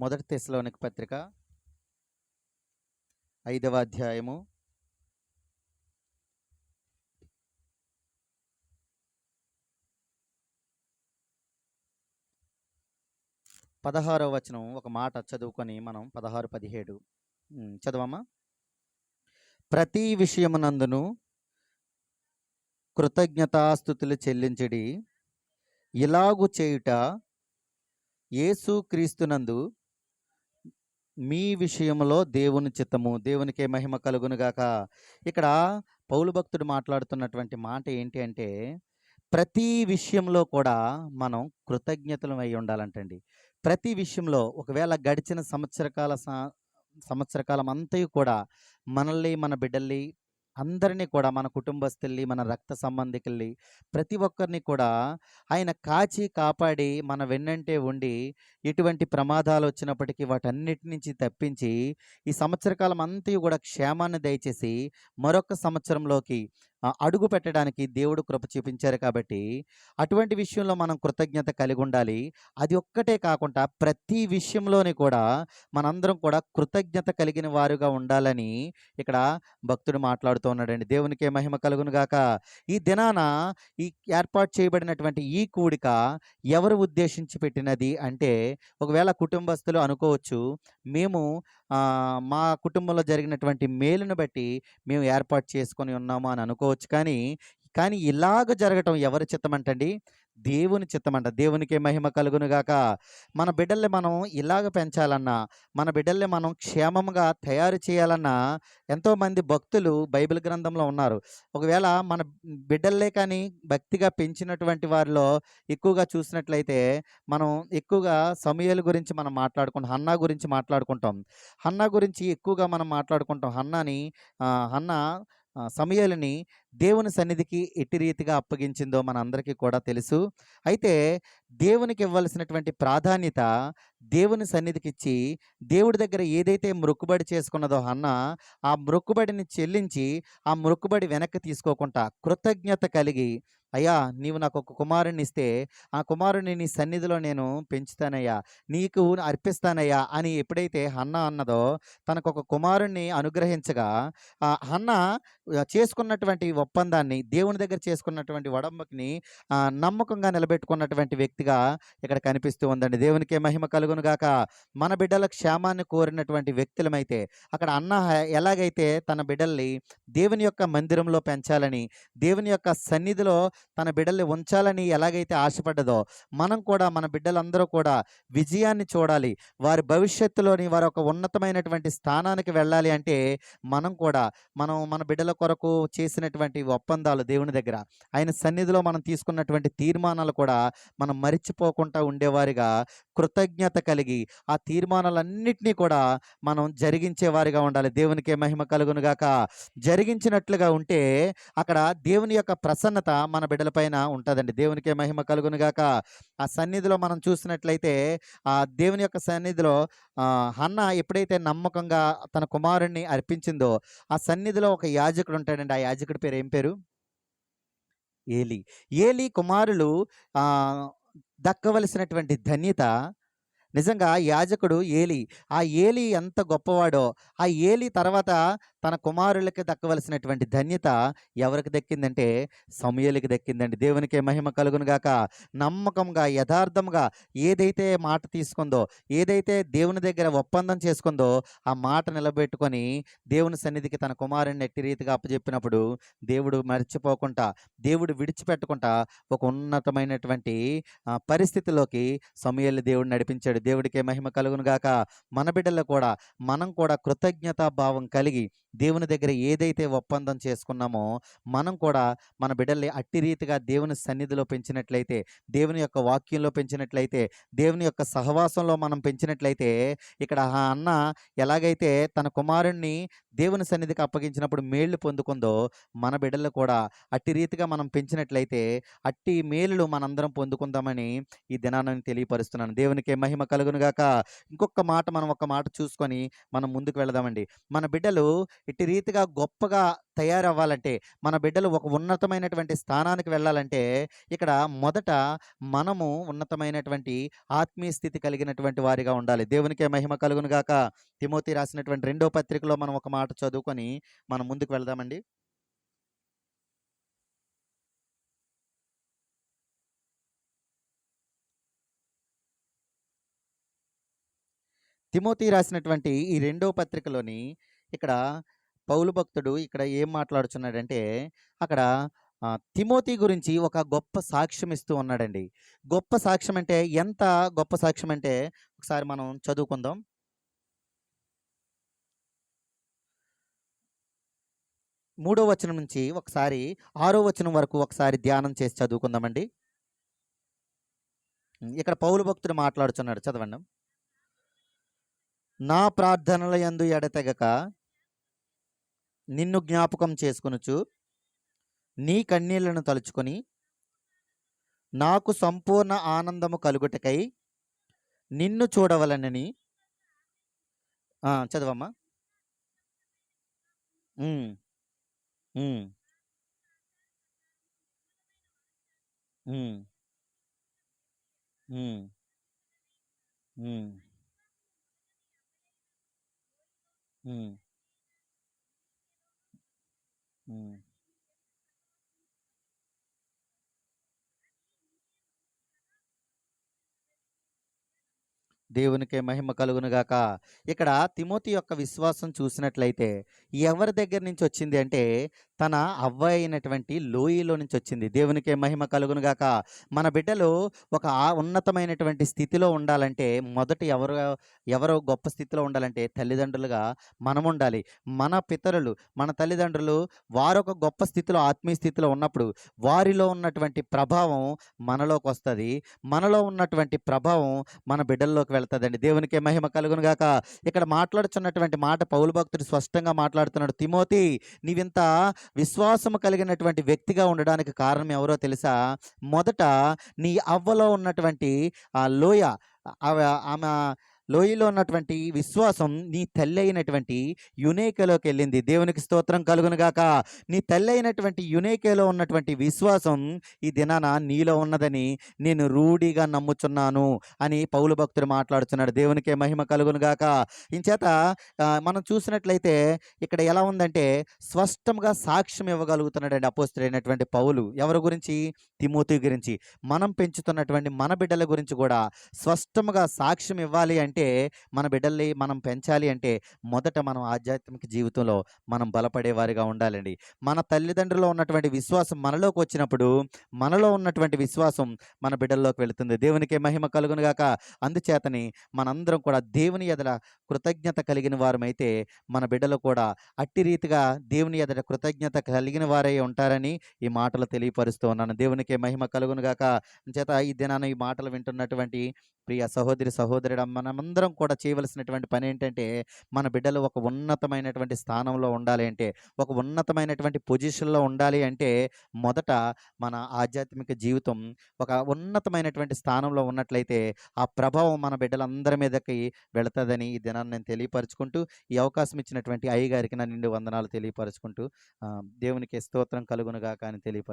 మొదటి తెశలోనికి పత్రిక ఐదవ అధ్యాయము. పదహారవ వచనం ఒక మాట చదువుకొని మనం పదహారు పదిహేడు. చదవమ్మా. ప్రతి విషయమునందును కృతజ్ఞతాస్థుతులు చెల్లించడి. ఇలాగు చేయుట యేసు క్రీస్తునందు మీ విషయంలో దేవుని చిత్తము దేవునికే మహిమ కలుగునుగాక ఇక్కడ పౌలు భక్తుడు మాట్లాడుతున్నటువంటి మాట ఏంటి అంటే ప్రతి విషయంలో కూడా మనం కృతజ్ఞతలు అయి ఉండాలంటండి. ప్రతి విషయంలో ఒకవేళ గడిచిన సంవత్సరకాల సంవత్సరకాలం అంతయు కూడా మనల్ని మన బిడ్డల్ని అందరినీ కూడా మన కుటుంబస్తుల్ని మన రక్త సంబంధికుల్ని ప్రతి ఒక్కరిని కూడా ఆయన కాచి కాపాడి మన వెన్నంటే ఉండి ఎటువంటి ప్రమాదాలు వచ్చినప్పటికీ వాటన్నిటి నుంచి తప్పించి ఈ సంవత్సరకాలం అంతా కూడా క్షేమాన్ని దయచేసి మరొక సంవత్సరంలోకి అడుగు పెట్టడానికి దేవుడు కృప చూపించారు కాబట్టి అటువంటి విషయంలో మనం కృతజ్ఞత కలిగి ఉండాలి. అది ఒక్కటే కాకుండా ప్రతి విషయంలోని కూడా మనందరం కూడా కృతజ్ఞత కలిగిన వారుగా ఉండాలని ఇక్కడ భక్తుడు మాట్లాడుతూ ఉన్నాడండి. దేవునికే మహిమ కలుగును గాక. ఈ దినాన ఈ ఏర్పాటు చేయబడినటువంటి ఈ కూడిక ఎవరు ఉద్దేశించి పెట్టినది అంటే ఒకవేళ కుటుంబస్తులు అనుకోవచ్చు మేము మా కుటుంబంలో జరిగినటువంటి మేలును బట్టి మేము ఏర్పాటు చేసుకొని ఉన్నాము అని అనుకోవచ్చు కానీ కానీ ఇలాగ జరగటం ఎవరి చిత్తమంటండి? దేవుని చిత్తమంట. దేవునికే మహిమ కలుగును గాక. మన బిడ్డల్ని మనం ఇలాగ పెంచాలన్నా మన బిడ్డల్ని మనం క్షేమంగా తయారు చేయాలన్నా ఎంతోమంది భక్తులు బైబిల్ గ్రంథంలో ఉన్నారు. ఒకవేళ మన బిడ్డల్లే కానీ భక్తిగా పెంచినటువంటి వారిలో ఎక్కువగా చూసినట్లయితే మనం ఎక్కువగా సమయాల గురించి మనం మాట్లాడుకుంటాం. హన్నా గురించి మాట్లాడుకుంటాం. హన్నా గురించి ఎక్కువగా మనం మాట్లాడుకుంటాం. హన్నాని హన్నా సమయాలని దేవుని సన్నిధికి ఎట్టి రీతిగా అప్పగించిందో మన అందరికీ కూడా తెలుసు. అయితే దేవునికి ఇవ్వాల్సినటువంటి ప్రాధాన్యత దేవుని సన్నిధికి ఇచ్చి దేవుడి దగ్గర ఏదైతే మొక్కుబడి చేసుకున్నదో అన్న ఆ మొక్కుబడిని చెల్లించి ఆ మొక్కుబడి వెనక్కి తీసుకోకుండా కృతజ్ఞత కలిగి అయ్యా! నీవు నాకు ఒక కుమారుని ఇస్తే ఆ కుమారుని నీ సన్నిధిలో నేను పెంచుతానయ్యా. నీకు అర్పిస్తానయ్యా అని ఎప్పుడైతే హన్న అన్నదో తనకు ఒక కుమారుణ్ణి అనుగ్రహించగా ఆ హన్న చేసుకున్నటువంటి ఒప్పందాన్ని దేవుని దగ్గర చేసుకున్నటువంటి వడంబకిని నమ్మకంగా నిలబెట్టుకున్నటువంటి వ్యక్తిగా ఇక్కడ కనిపిస్తూ ఉందండి. దేవునికే మహిమ కలుగును గాక. మన బిడ్డల క్షేమాన్ని కోరినటువంటి వ్యక్తులమైతే అక్కడ అన్న ఎలాగైతే తన బిడ్డల్ని దేవుని యొక్క మందిరంలో పెంచాలని దేవుని యొక్క సన్నిధిలో తన బిడ్డల్ని ఉంచాలని ఎలాగైతే ఆశపడ్డదో మనం కూడా మన బిడ్డలందరూ కూడా విజయాన్ని చూడాలి. వారి భవిష్యత్తులోని వారి ఒక ఉన్నతమైనటువంటి స్థానానికి వెళ్ళాలి అంటే మనం కూడా మనం మన బిడ్డల కొరకు చేసినటువంటి ఒప్పందాలు దేవుని దగ్గర ఆయన సన్నిధిలో మనం తీసుకున్నటువంటి తీర్మానాలు కూడా మనం మరిచిపోకుండా ఉండేవారిగా కృతజ్ఞత కలిగి ఆ తీర్మానాలన్నింటినీ కూడా మనం జరిగించేవారిగా ఉండాలి. దేవునికే మహిమ కలుగునుగాక. జరిగించినట్లుగా ఉంటే అక్కడ దేవుని యొక్క ప్రసన్నత మన బిడ్డలపైన ఉంటుందండి. దేవునికే మహిమ కలుగునుగాక ఆ సన్నిధిలో మనం చూసినట్లయితే ఆ దేవుని యొక్క సన్నిధిలో అన్న హన్న ఎప్పుడైతే నమ్మకంగా తన కుమారుణ్ణి అర్పించిందో ఆ సన్నిధిలో ఒక యాజకుడు ఉంటాడండి. ఆ యాజకుడి పేరు ఏం పేరు? ఏలి. ఏలి కుమారులు ఆ, దక్కవలసినటువంటి ధన్యత నిజంగా యాజకుడు ఏలి. ఆ ఏలి ఎంత గొప్పవాడో ఆ ఏలి తర్వాత తన కుమారులకి దక్కవలసినటువంటి ధన్యత ఎవరికి దక్కిందంటే సమయలకి దక్కిందండి. దేవునికి మహిమ కలుగును గాక. నమ్మకంగా యథార్థంగా ఏదైతే మాట తీసుకుందో ఏదైతే దేవుని దగ్గర ఒప్పందం చేసుకుందో ఆ మాట నిలబెట్టుకొని దేవుని సన్నిధికి తన కుమారుని ఎట్టి రీతిగా అప్పచెప్పినప్పుడు దేవుడు మర్చిపోకుండా దేవుడు విడిచిపెట్టకుండా ఒక ఉన్నతమైనటువంటి పరిస్థితిలోకి సమయాలు దేవుడు నడిపించాడు. దేవుడికే మహిమ కలుగునుగాక మన బిడ్డలు కూడా మనం కూడా కృతజ్ఞతా భావం కలిగి దేవుని దగ్గర ఏదైతే ఒప్పందం చేసుకున్నామో మనం కూడా మన బిడ్డల్ని అట్టి రీతిగా దేవుని సన్నిధిలో పెంచినట్లయితే దేవుని యొక్క వాక్యంలో పెంచినట్లయితే దేవుని యొక్క సహవాసంలో మనం పెంచినట్లయితే ఇక్కడ ఆ అన్న ఎలాగైతే తన కుమారుణ్ణి దేవుని సన్నిధికి అప్పగించినప్పుడు మేళ్ళు పొందుకుందో మన బిడ్డలు కూడా అట్టి రీతిగా మనం పెంచినట్లయితే అట్టి మేలులు మనందరం పొందుకుందామని ఈ దినాన్ని తెలియపరుస్తున్నాను. దేవునికి మహిమ కలుగునుగాక. ఇంకొక మాట మనం ఒక మాట చూసుకొని మనం ముందుకు వెళదామండి. మన బిడ్డలు ఇట్టి రీతిగా గొప్పగా తయారవ్వాలంటే మన బిడ్డలు ఒక ఉన్నతమైనటువంటి స్థానానికి వెళ్ళాలంటే ఇక్కడ మొదట మనము ఉన్నతమైనటువంటి ఆత్మీయ స్థితి కలిగినటువంటి వారిగా ఉండాలి. దేవునికే మహిమ కలుగును గాక. తిమోతి రాసినటువంటి రెండో పత్రికలో మనం ఒక మాట చదువుకొని మనం ముందుకు వెళ్దామండి. తిమోతి రాసినటువంటి ఈ రెండో పత్రికలోని ఇక్కడ పౌలు భక్తుడు ఇక్కడ ఏం మాట్లాడుచున్నాడంటే అక్కడ తిమోతి గురించి ఒక గొప్ప సాక్ష్యం ఇస్తూ ఉన్నాడండి. గొప్ప సాక్ష్యం అంటే ఎంత గొప్ప సాక్ష్యం అంటే ఒకసారి మనం చదువుకుందాం. మూడో వచనం నుంచి ఒకసారి ఆరో వచనం వరకు ఒకసారి ధ్యానం చేసి చదువుకుందామండి. ఇక్కడ పౌలు భక్తుడు మాట్లాడుచున్నాడు చదవండి. నా ప్రార్థనల యందు ఎడతెగక నిన్ను జ్ఞాపకం చేసుకొనుచు నీ కన్నీళ్ళను తలుచుకొని నాకు సంపూర్ణ ఆనందము కలుగుటకై నిన్ను చూడవలనని. చదవమ్మా. Mm. mm. దేవునికే మహిమ కలుగును గాక. ఇక్కడ తిమోతి యొక్క విశ్వాసం చూసినట్లయితే ఎవరి దగ్గర నుంచి వచ్చింది అంటే తన అవ్వ అయినటువంటి లోయలో నుంచి వచ్చింది. దేవునికే మహిమ కలుగును గాక. మన బిడ్డలు ఒక ఆ ఉన్నతమైనటువంటి స్థితిలో ఉండాలంటే మొదట ఎవరు ఎవరు గొప్ప స్థితిలో ఉండాలంటే తల్లిదండ్రులుగా మనం ఉండాలి. మన పితరులు మన తల్లిదండ్రులు వారు ఒక గొప్ప స్థితిలో ఆత్మీయ స్థితిలో ఉన్నప్పుడు వారిలో ఉన్నటువంటి ప్రభావం మనలోకి వస్తుంది. మనలో ఉన్నటువంటి ప్రభావం మన బిడ్డల్లోకి వెళ్తుందండి. దేవునికి మహిమ కలుగును గాక. ఇక్కడ మాట్లాడుచున్నటువంటి మాట పౌలు భక్తుడు స్పష్టంగా మాట్లాడుతున్నాడు. తిమోతి నీవింత విశ్వాసము కలిగినటువంటి వ్యక్తిగా ఉండడానికి కారణం ఎవరో తెలుసా? మొదట నీ అవ్వలో ఉన్నటువంటి ఆ లోయ ఆమె లోయలో ఉన్నటువంటి విశ్వాసం నీ తల్లి అయినటువంటి యునేకలోకి వెళ్ళింది. దేవునికి స్తోత్రం కలుగును గాక నీ తల్లి అయినటువంటి యునేకేలో ఉన్నటువంటి విశ్వాసం ఈ దినాన నీలో ఉన్నదని నేను రూఢిగా నమ్ముచున్నాను అని పౌలు భక్తుడు మాట్లాడుతున్నాడు దేవునికే మహిమ కలుగును గాక ఇంచేత మనం చూసినట్లయితే ఇక్కడ ఎలా ఉందంటే స్పష్టంగా సాక్ష్యం ఇవ్వగలుగుతున్నాడండి అపోస్తుడైనటువంటి పౌలు. ఎవరి గురించి? తిమోతి గురించి మనం పెంచుతున్నటువంటి మన బిడ్డల గురించి కూడా స్పష్టంగా సాక్ష్యం ఇవ్వాలి అంటే మన బిడ్డల్ని మనం పెంచాలి అంటే మొదట మనం ఆధ్యాత్మిక జీవితంలో మనం బలపడేవారిగా ఉండాలండి. మన తల్లిదండ్రులు ఉన్నటువంటి విశ్వాసం మనలోకి వచ్చినప్పుడు మనలో ఉన్నటువంటి విశ్వాసం మన బిడ్డల్లోకి వెళుతుంది. దేవునికి మహిమ కలుగునుగాక అందుచేతని మనందరం కూడా దేవుని ఎదల కృతజ్ఞత కలిగిన వారమైతే మన బిడ్డలు కూడా అట్టి రీతిగా దేవుని ఎదట కృతజ్ఞత కలిగిన వారై ఉంటారని ఈ మాటలు తెలియపరుస్తూ ఉన్నాను. దేవునికి మహిమ కలుగును గాక. చేత ఈ దినాన ఈ మాటలు వింటున్నటువంటి ప్రియ సహోదరి సహోదరుడు మనమందరం కూడా చేయవలసినటువంటి పని ఏంటంటే మన బిడ్డలు ఒక ఉన్నతమైనటువంటి స్థానంలో ఉండాలి అంటే ఒక ఉన్నతమైనటువంటి పొజిషన్లో ఉండాలి అంటే మొదట మన ఆధ్యాత్మిక జీవితం ఒక ఉన్నతమైనటువంటి స్థానంలో ఉన్నట్లయితే ఆ ప్రభావం మన బిడ్డలందరి మీదకి వెళుతుందని ఈ దినాన్ని నేను తెలియపరుచుకుంటూ ఈ అవకాశం ఇచ్చినటువంటి అయ్య గారికి నా నిండు వందనాలు తెలియపరుచుకుంటూ దేవునికి స్తోత్రం కలుగునుగా కానీ తెలియపరచు